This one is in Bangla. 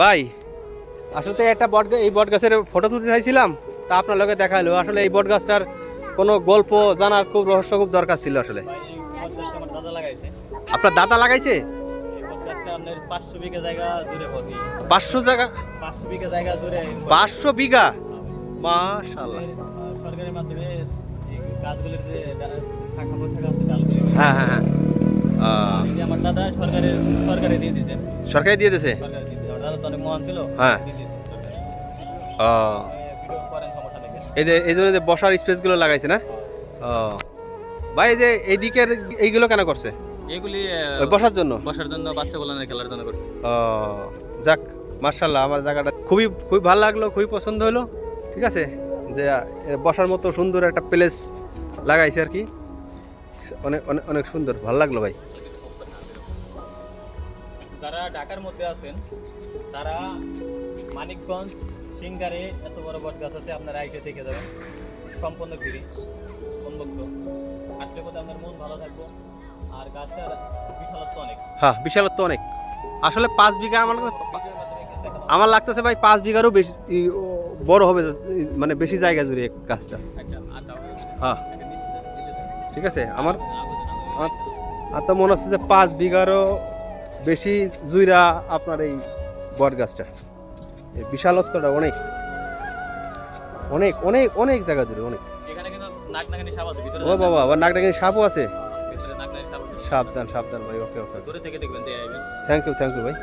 ভাই আসলে একটা বট এই বট গাছের ফটো তুলতে চাইছিলাম তা আপনার লগে দেখাইলো আসলে এই বট গাছটার কোনো গল্প জানার খুব রহস্য খুব দরকার ছিল আসলে। আপনার দাদা লাগাইছে? পাঁচশো বিঘা জায়গা পাঁচশো মাশাল্লাহ সরকারের মাধ্যমে গাছগুলির যে শাখা প্রশাখা আছে ডালগুলি হ্যাঁ হ্যাঁ হ্যাঁ। আহ, আমার দাদা সরকারের সরকারে দিয়ে দিয়েছে। সরকারি দিয়ে দিয়েছে? হ্যাঁ। এই যে এই জন্য যে বসার স্পেসগুলো লাগাইছে না? ও। ভাই এই যে এই দিকের এইগুলো কেন করছে? এগুলি বসার জন্য? বসার জন্য বাচ্চা বলানের খেলার জন্য করছে। ও যাক মার্শাল্লাহ আমার জায়গাটা খুবই খুবই ভালো লাগল খুবই পছন্দ হলো। ঠিক আছে? যে বসার মতো সুন্দর একটা প্লেস লাগাইছে আর কি। অনেক অনেক অনেক সুন্দর ভালো লাগল ভাই। যারা ঢাকার মধ্যে আছেন তারা মানিকগঞ্জ সিঙ্গারে এত বড় বট গাছ আছে আপনারা আইসে দেখে যাবেন। সম্পূর্ণ ফ্রি উন্মুক্ত আসলে পথে আপনার মন ভালো থাকব আর গাছটার বিশালত্ব অনেক। হ্যাঁ বিশালত্ব অনেক। আসলে পাঁচ বিঘা আমার আমার লাগতেছে ভাই পাঁচ বিঘারও বেশি বড় হবে মানে বেশি জায়গা জুড়ে গাছটা। হ্যাঁ। ঠিক আছে। আমার আর তো মনে হচ্ছে যে পাঁচ বিঘারও বেশি জুইরা আপনার এই বট গাছটা। এই বিশালত্বটা অনেক। অনেক অনেক অনেক জায়গা জুড়ে অনেক। ও বাবা আবার নাগডাকিনি সাপও আছে? সাবধান সাবধান ভাই okay okay. Thank you thank you ভাই।